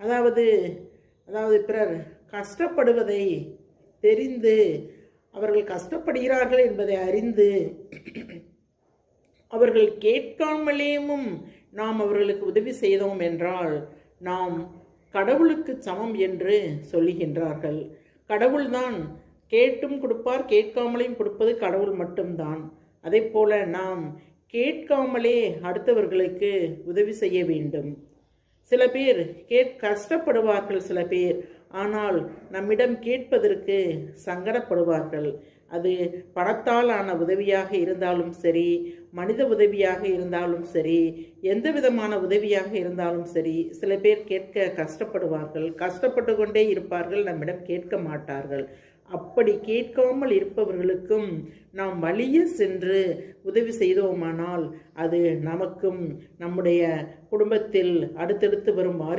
அதாவது அதாவது பிறர் கஷ்டப்படுவதை தெரிந்து அவர்கள் கஷ்டப்படுகிறார்கள் என்பதை அறிந்து அவர்கள் கேட்காமலேயும் நாம் அவர்களுக்கு உதவி செய்தோம் என்றால் நாம் கடவுளுக்கு சமம் என்று சொல்லுகின்றார்கள் கடவுள்தான் கேட்டும் கொடுப்பார் கேட்காமலேயும் கொடுப்பது கடவுள் மட்டும்தான். அதே போல நாம் கேட்காமலே அடுத்தவர்களுக்கு உதவி செய்ய வேண்டும். சில பேர் கேட் கஷ்டப்படுவார்கள் சில பேர். ஆனால் நம்மிடம் கேட்பதற்கு சங்கடப்படுவார்கள். அது பணத்தால் ஆன உதவியாக இருந்தாலும் சரி மனித உதவியாக இருந்தாலும் சரி எந்த விதமான உதவியாக இருந்தாலும் சரி சில பேர் கேட்க கஷ்டப்படுவார்கள். கஷ்டப்பட்டு கொண்டே இருப்பார்கள். நம்மிடம் கேட்க மாட்டார்கள். அப்படி கேட்காமல் இருப்பவர்களுக்கும் நாம் வழிய சென்று உதவி செய்தோமானால் அது நமக்கும் நம்முடைய குடும்பத்தில் அடுத்தடுத்து வரும் வாரி